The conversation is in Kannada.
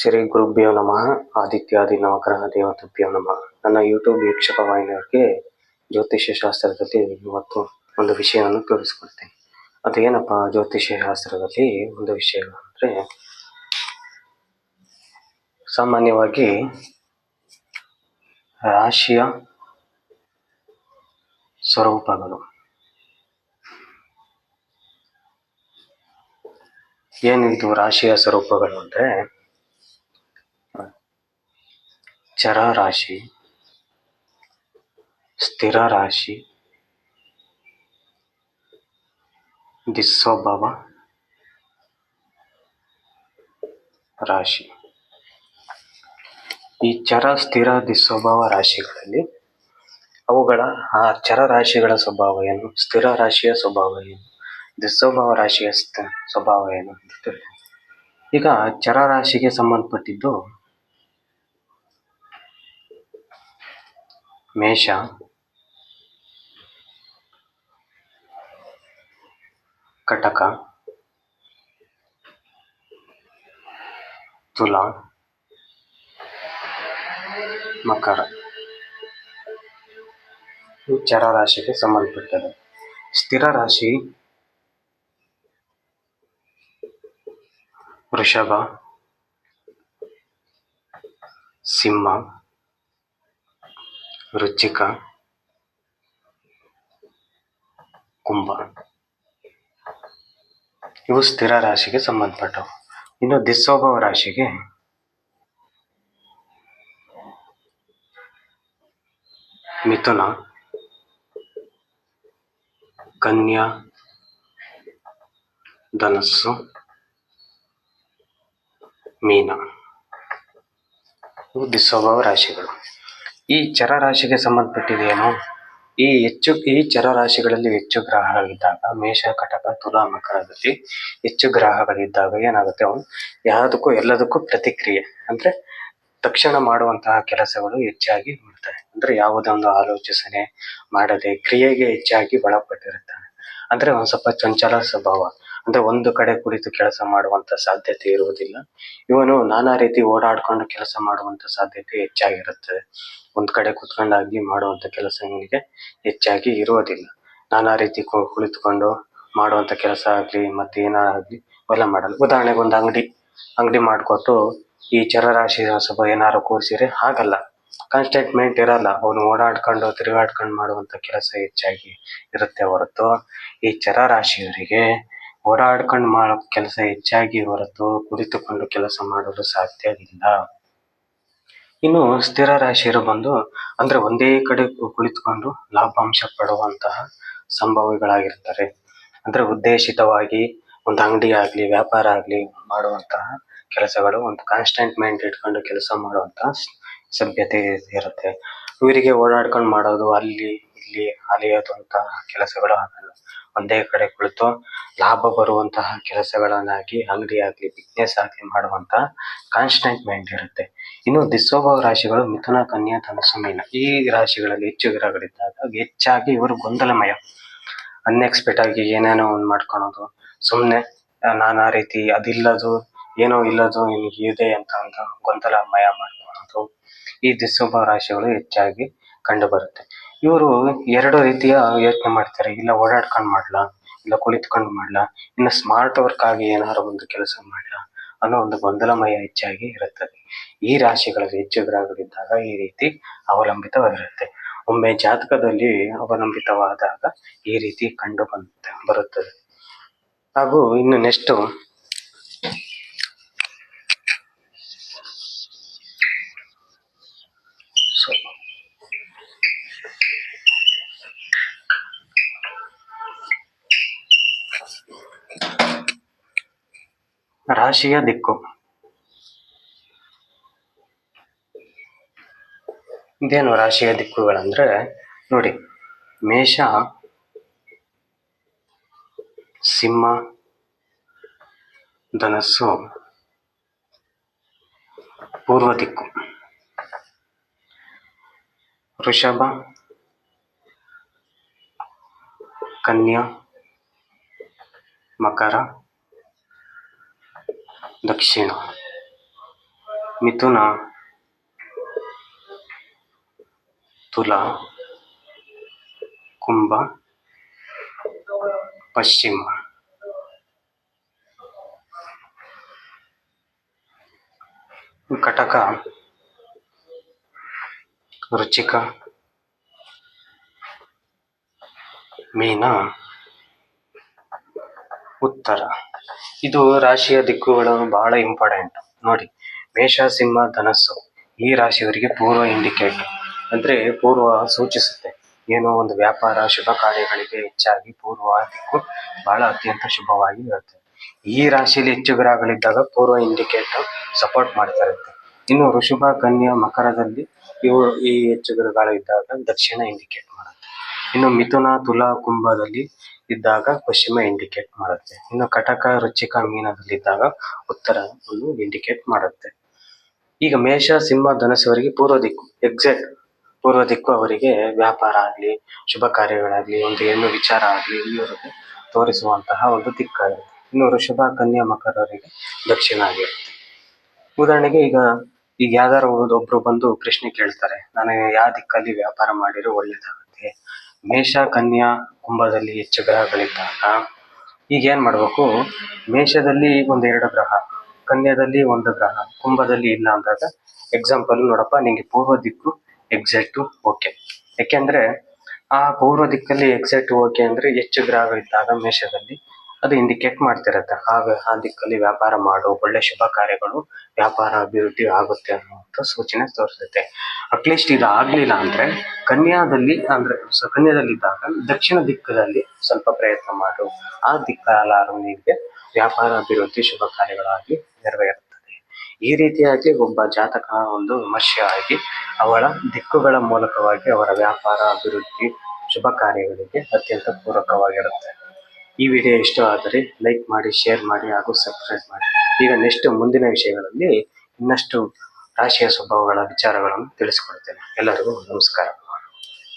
ಶ್ರೀ ಗುರುಭ್ಯೋ ನಮಃ. ಆದಿತ್ಯಾದಿ ನವಗ್ರಹ ದೇವತಭ್ಯೋ ನಮಃ. ನನ್ನ ಯೂಟ್ಯೂಬ್ ವೀಕ್ಷಕ ವಾಹಿನಿಯವರಿಗೆ ಜ್ಯೋತಿಷ್ಯ ಶಾಸ್ತ್ರದಲ್ಲಿ ಇವತ್ತು ಒಂದು ವಿಷಯವನ್ನು ತೋರಿಸ್ಕೊಡ್ತೀನಿ. ಅದೇನಪ್ಪ ಜ್ಯೋತಿಷ್ಯ ಶಾಸ್ತ್ರದಲ್ಲಿ ಒಂದು ವಿಷಯ ಅಂದರೆ, ಸಾಮಾನ್ಯವಾಗಿ ರಾಶಿಯ ಸ್ವರೂಪಗಳು. ಏನಿದು ರಾಶಿಯ ಸ್ವರೂಪಗಳು ಅಂದರೆ ಚರ ರಾಶಿ, ಸ್ಥಿರ ರಾಶಿ ದಿಸ್ವಭಾವ ರಾಶಿ. ಈ ಚರ, ಸ್ಥಿರ ದಿಸ್ವಭಾವ ರಾಶಿಗಳಲ್ಲಿ ಅವುಗಳ, ಆ ಚರ ರಾಶಿಗಳ ಸ್ವಭಾವ ಏನು? ಸ್ಥಿರ ರಾಶಿಯ ಸ್ವಭಾವ ಏನು? ದಿಸ್ವಭಾವ ರಾಶಿಯ ಸ್ವಭಾವ ಏನು ಅಂತ. ಈಗ ಚರ ರಾಶಿಗೆ ಸಂಬಂಧಪಟ್ಟಿದ್ದು ಮೇಷ ಕಟಕ ತುಲಾ ಮಕರ ಇವು ಚರ ರಾಶಿಗೆ ಸಂಬಂಧಪಟ್ಟದ್ದು ಸ್ಥಿರ ರಾಶಿ ವೃಷಭ ಸಿಂಹ ವೃಶ್ಚಿಕ ಕುಂಭ. ಇವು ಸ್ಥಿರ ರಾಶಿಗೆ ಸಂಬಂಧಪಟ್ಟವು. ಇನ್ನು ದಿಸ್ವಭಾವ ರಾಶಿಗೆ ಮಿಥುನ, ಕನ್ಯಾ, ಧನಸ್ಸು, ಮೀನ. ಇವು ದಿಸ್ವಭಾವ ರಾಶಿಗಳು. ಈ ಚರ ರಾಶಿಗೆ ಸಂಬಂಧಪಟ್ಟಿದೇನು ಈ ಹೆಚ್ಚು, ಈ ಚರ ರಾಶಿಗಳಲ್ಲಿ ಹೆಚ್ಚು ಗ್ರಹಗಳಿದ್ದಾಗ, ಮೇಷ, ಕಟಕ, ತುಲಾ, ಮಕರದಲ್ಲಿ ಹೆಚ್ಚು ಗ್ರಹಗಳಿದ್ದಾಗ ಏನಾಗುತ್ತೆ ಅವನು? ಯಾವುದಕ್ಕೂ ಎಲ್ಲದಕ್ಕೂ ಪ್ರತಿಕ್ರಿಯೆ. ಅಂದ್ರೆ ತಕ್ಷಣ ಮಾಡುವಂತಹ ಕೆಲಸಗಳು ಹೆಚ್ಚಾಗಿ ಮಾಡ್ತಾರೆ ಅಂದ್ರೆ ಯಾವುದೇ ಒಂದು ಆಲೋಚನೆ ಮಾಡದೆ ಕ್ರಿಯೆಗೆ ಹೆಚ್ಚಾಗಿ ಒಳಪಟ್ಟಿರುತ್ತಾನೆ ಅಂದ್ರೆ ಒಂದ್ ಸ್ವಲ್ಪ ಚಂಚಲ ಸ್ವಭಾವ. ಅಂದ್ರೆ ಒಂದು ಕಡೆ ಕುಳಿತು ಕೆಲಸ ಮಾಡುವಂತ ಸಾಧ್ಯತೆ ಇರುವುದಿಲ್ಲ. ಇವನು ನಾನಾ ರೀತಿ ಓಡಾಡ್ಕೊಂಡು ಕೆಲಸ ಮಾಡುವಂತ ಸಾಧ್ಯತೆ ಹೆಚ್ಚಾಗಿರುತ್ತದೆ ಒಂದ್ ಕಡೆ ಕುತ್ಕೊಂಡಾಗಿ ಮಾಡುವಂತ ಕೆಲಸ ಇವನಿಗೆ ಹೆಚ್ಚಾಗಿ ಇರುವುದಿಲ್ಲ. ನಾನಾ ರೀತಿ ಕುಳಿತುಕೊಂಡು ಮಾಡುವಂತ ಕೆಲಸ ಆಗ್ಲಿ ಮತ್ತೆ ಏನಾಗ್ಲಿ ಅವೆಲ್ಲ ಮಾಡಲ್ಲ. ಉದಾಹರಣೆಗೆ ಒಂದು ಅಂಗಡಿ ಅಂಗಡಿ ಮಾಡಿಕೊಟ್ಟು ಈ ಚರ ರಾಶಿ ಸ್ವಲ್ಪ ಏನಾರು ಕೂರಿಸಿದ್ರೆ ಆಗಲ್ಲ ಕಾನ್ಸ್ಟೆಂಟ್ಮೆಂಟ್ ಇರಲ್ಲ. ಅವನು ಓಡಾಡ್ಕೊಂಡು, ತಿರುಗಾಡ್ಕೊಂಡು ಮಾಡುವಂತ ಕೆಲಸ ಹೆಚ್ಚಾಗಿ ಇರುತ್ತೆ ಹೊರತು. ಈ ಚರ ರಾಶಿಯವರಿಗೆ ಓಡಾಡ್ಕೊಂಡು ಮಾಡೋ ಕೆಲಸ ಹೆಚ್ಚಾಗಿ ಹೊರತು ಕುಳಿತುಕೊಂಡು ಕೆಲಸ ಮಾಡಲು ಸಾಧ್ಯವಿಲ್ಲ ಇನ್ನು ಸ್ಥಿರ ರಾಶಿಯರು ಬಂದು ಅಂದ್ರೆ ಒಂದೇ ಕಡೆ ಕುಳಿತುಕೊಂಡು ಲಾಭಾಂಶ ಪಡುವಂತಹ ಸಂಭವಿಗಳಾಗಿರ್ತಾರೆ ಅಂದ್ರೆ ಉದ್ದೇಶಿತವಾಗಿ ಒಂದು ಅಂಗಡಿ ಆಗ್ಲಿ, ವ್ಯಾಪಾರ ಆಗ್ಲಿ ಮಾಡುವಂತಹ ಕೆಲಸಗಳು ಒಂದು ಕಾನ್ಸ್ಟೆಂಟ್ ಮೈಂಡ್ ಇಟ್ಕೊಂಡು ಕೆಲಸ ಮಾಡುವಂತಹ ಸಭ್ಯತೆ ಇರುತ್ತೆ. ಇವರಿಗೆ ಓಡಾಡ್ಕೊಂಡು ಮಾಡೋದು ಅಲ್ಲಿ ಇಲ್ಲಿ ಅಲೆಯದಂತಹ ಕೆಲಸಗಳು ಆಗಲ್ಲ. ಒಂದೇ ಕಡೆ ಕುಳಿತು ಲಾಭ ಬರುವಂತಹ ಕೆಲಸಗಳನ್ನಾಗಿ, ಅಂಗಡಿ ಆಗ್ಲಿ ಬಿಸ್ನೆಸ್ ಆಗ್ಲಿ ಮಾಡುವಂತಹ ಕಾನ್ಸ್ಟೆಂಟ್ ಮೈಂಡ್ ಇರುತ್ತೆ. ಇನ್ನು ದಿಸ್ವಭಾವ ರಾಶಿಗಳು ಮಿಥುನ, ಕನ್ಯಾ, ಧನುಸ್ಸು, ಮೀನ. ಈ ರಾಶಿಗಳಲ್ಲಿ ಹೆಚ್ಚು ಗ್ರಹಗಳಿದ್ದಾಗ ಹೆಚ್ಚಾಗಿ ಇವರು ಗೊಂದಲಮಯ. ಅನ್ಎಕ್ಸ್ಪೆಕ್ಟ್ ಆಗಿ ಏನೇನೋ ಒಂದು ಮಾಡ್ಕೊಳೋದು. ಸುಮ್ಮನೆ ನಾನಾ ರೀತಿ ಅದಿಲ್ಲದು, ಏನೋ ಇಲ್ಲದು ಇದೆ ಅಂತ ಅಂತ ಗೊಂದಲಮಯ ಮಾಡ್ಕೊಳೋದು ಈ ದಿಸ್ವಭಾವ ರಾಶಿಗಳು ಹೆಚ್ಚಾಗಿ ಕಂಡು ಬರುತ್ತೆ ಇವರು ಎರಡು ರೀತಿಯ ಯೋಚನೆ ಮಾಡ್ತಾರೆ. ಇಲ್ಲ ಓಡಾಡ್ಕೊಂಡು ಮಾಡ್ಲಾ, ಇಲ್ಲ ಕುಳಿತುಕೊಂಡು ಮಾಡ್ಲಾ, ಇನ್ನು ಸ್ಮಾರ್ಟ್ ವರ್ಕ್ ಆಗಿ ಏನಾದ್ರು ಒಂದು ಕೆಲಸ ಮಾಡ್ಲಾ ಅನ್ನೋ ಒಂದು ಗೊಂದಲಮಯ ಹೆಚ್ಚಾಗಿ ಇರುತ್ತದೆ ಈ ರಾಶಿಗಳಲ್ಲಿ ಹೆಚ್ಚು ಗ್ರಹಗಳಿದ್ದಾಗ ಈ ರೀತಿ ಅವಲಂಬಿತವಾಗಿರುತ್ತೆ. ಒಮ್ಮೆ ಜಾತಕದಲ್ಲಿ ಅವಲಂಬಿತವಾದಾಗ ಈ ರೀತಿ ಕಂಡು ಬರುತ್ತೆ ಬರುತ್ತದೆ. ಹಾಗೂ ಇನ್ನು ನೆಕ್ಸ್ಟ್ ರಾಶಿಯ ದಿಕ್ಕು. ಇದೇನು ರಾಶಿಯ ದಿಕ್ಕುಗಳಂದ್ರೆ ನೋಡಿ ಮೇಷ ಸಿಂಹ ಧನಸ್ಸು ಪೂರ್ವ ದಿಕ್ಕು. ವೃಷಭ ಕನ್ಯಾ ಮಕರ ದಕ್ಷಿಣ ಮಿಥುನ ತುಲಾ ಕುಂಭ ಪಶ್ಚಿಮ ಕಟಕ ರುಚಿಕ ಮೀನ ಉತ್ತರ ಇದು ರಾಶಿಯ ದಿಕ್ಕುಗಳು ಬಹಳ ಇಂಪಾರ್ಟೆಂಟ್ ನೋಡಿ, ಮೇಷ, ಸಿಂಹ, ಧನಸ್ಸು ಈ ರಾಶಿಯವರಿಗೆ ಪೂರ್ವ ಇಂಡಿಕೇಟ್ ಅಂದ್ರೆ ಪೂರ್ವ ಸೂಚಿಸುತ್ತೆ. ಏನೋ ಒಂದು ವ್ಯಾಪಾರ, ಶುಭ ಕಾರ್ಯಗಳಿಗೆ ಹೆಚ್ಚಾಗಿ ಪೂರ್ವ ದಿಕ್ಕು ಬಹಳ ಅತ್ಯಂತ ಶುಭವಾಗಿ ಇರುತ್ತೆ. ಈ ರಾಶಿಯಲ್ಲಿ ಹೆಚ್ಚು ಗ್ರಹಗಳಿದ್ದಾಗ ಪೂರ್ವ ಇಂಡಿಕೇಟ್ ಸಪೋರ್ಟ್ ಮಾಡ್ತಾ ಇರುತ್ತೆ ಇನ್ನು ಋಷಭ ಕನ್ಯಾ, ಮಕರದಲ್ಲಿ ಇವು ಈ ಹೆಚ್ಚು ಗ್ರಹಗಳು ಇದ್ದಾಗ ದಕ್ಷಿಣ ಇಂಡಿಕೇಟ್ ಮಾಡುತ್ತೆ. ಇನ್ನು ಮಿಥುನ ತುಲಾ ಕುಂಭದಲ್ಲಿ ಇದ್ದಾಗ ಪಶ್ಚಿಮ ಇಂಡಿಕೇಟ್ ಮಾಡುತ್ತೆ. ಇನ್ನು ಕಟಕ ವೃಶ್ಚಿಕ ಮೀನದಲ್ಲಿದ್ದಾಗ ಉತ್ತರವನ್ನು ಇಂಡಿಕೇಟ್ ಮಾಡುತ್ತೆ. ಈಗ ಮೇಷ, ಸಿಂಹ ಧನಸುವರಿಗೆ ಪೂರ್ವ ದಿಕ್ಕು ಎಕ್ಸಾಕ್ಟ್ ಪೂರ್ವ ದಿಕ್ಕು ಅವರಿಗೆ ವ್ಯಾಪಾರ ಆಗಲಿ, ಶುಭ ಕಾರ್ಯಗಳಾಗಲಿ, ಒಂದು ಹೆಣ್ಣು ವಿಚಾರ ಆಗಲಿ ಇವರಿಗೆ ತೋರಿಸುವಂತಹ ಒಂದು ದಿಕ್ಕಾಗಿರುತ್ತೆ ಇನ್ನು ವೃಷಭ, ಕನ್ಯಾ ಮಕರವರಿಗೆ ದಕ್ಷಿಣ ಆಗಿರುತ್ತೆ. ಉದಾಹರಣೆಗೆ ಈಗ ಈಗ ಯಾವ್ದಾರು ಒಬ್ರು ಬಂದು ಪ್ರಶ್ನೆ ಕೇಳ್ತಾರೆ, ನಾನು ಯಾವ ದಿಕ್ಕಲ್ಲಿ ವ್ಯಾಪಾರ ಮಾಡಿದ್ರೆ ಒಳ್ಳೇದಾಗುತ್ತೆ? ಮೇಷ ಕನ್ಯಾ ಕುಂಭದಲ್ಲಿ ಹೆಚ್ಚು ಗ್ರಹಗಳಿದ್ದಾಗ ಈಗ ಏನ್ ಮಾಡ್ಬೇಕು? ಮೇಷದಲ್ಲಿ ಒಂದೆರಡು ಗ್ರಹ, ಕನ್ಯಾದಲ್ಲಿ ಒಂದು ಗ್ರಹ, ಕುಂಭದಲ್ಲಿ ಇಲ್ಲ ಅಂದಾಗ ಎಕ್ಸಾಂಪಲ್ ನೋಡಪ್ಪ, ನಿಂಗೆ ಪೂರ್ವ ದಿಕ್ಕು ಎಕ್ಸಾಕ್ಟ್ ಓಕೆ ಯಾಕೆಂದ್ರೆ ಆ ಪೂರ್ವ ದಿಕ್ಕಲ್ಲಿ ಎಕ್ಸಾಕ್ಟ್ ಓಕೆ ಅಂದ್ರೆ ಹೆಚ್ಚು ಗ್ರಹಗಳಿದ್ದಾಗ ಮೇಷದಲ್ಲಿ ಅದು ಇಂಡಿಕೇಟ್ ಮಾಡ್ತಿರತ್ತೆ. ಆಗ ಆ ದಿಕ್ಕಲ್ಲಿ ವ್ಯಾಪಾರ ಮಾಡು, ಒಳ್ಳೆ ಶುಭ ಕಾರ್ಯಗಳು, ವ್ಯಾಪಾರ ಅಭಿವೃದ್ಧಿ ಆಗುತ್ತೆ ಅನ್ನುವಂಥ ಸೂಚನೆ ತೋರಿಸುತ್ತೆ. ಅಟ್ಲೀಸ್ಟ್ ಇದು ಆಗ್ಲಿಲ್ಲ ಅಂದ್ರೆ ಕನ್ಯಾದಲ್ಲಿ ಅಂದ್ರೆ ಕನ್ಯಾದಲ್ಲಿ ಕನ್ಯಾದಲ್ಲಿದ್ದಾಗ ದಕ್ಷಿಣ ದಿಕ್ಕದಲ್ಲಿ ಸ್ವಲ್ಪ ಪ್ರಯತ್ನ ಮಾಡು. ಆ ದಿಕ್ಕಲಾರು ನಿನಗೆ ವ್ಯಾಪಾರ ಅಭಿವೃದ್ಧಿ, ಶುಭ ಕಾರ್ಯಗಳಾಗಿ ನೆರವೇರುತ್ತದೆ. ಈ ರೀತಿಯಾಗಿ ಒಬ್ಬ ಜಾತಕ, ಒಂದು ವಿಮರ್ಶೆ ಆಗಿ ಅವಳ ದಿಕ್ಕುಗಳ ಮೂಲಕವಾಗಿ ಅವರ ವ್ಯಾಪಾರ ಅಭಿವೃದ್ಧಿ, ಶುಭ ಕಾರ್ಯಗಳಿಗೆ ಅತ್ಯಂತ ಪೂರಕವಾಗಿರುತ್ತೆ. ಈ ವಿಡಿಯೋ ಇಷ್ಟ ಆದರೆ ಲೈಕ್ ಮಾಡಿ, ಶೇರ್ ಮಾಡಿ ಹಾಗೂ ಸಬ್ಸ್ಕ್ರೈಬ್ ಮಾಡಿ. ಈಗ ನೆಕ್ಸ್ಟ್ ಮುಂದಿನ ವಿಷಯಗಳಲ್ಲಿ ಇನ್ನಷ್ಟು ರಾಶಿಯ ಸ್ವಭಾವಗಳ ವಿಚಾರಗಳನ್ನು ತಿಳಿಸಿಕೊಡ್ತೇನೆ. ಎಲ್ಲರಿಗೂ ನಮಸ್ಕಾರ.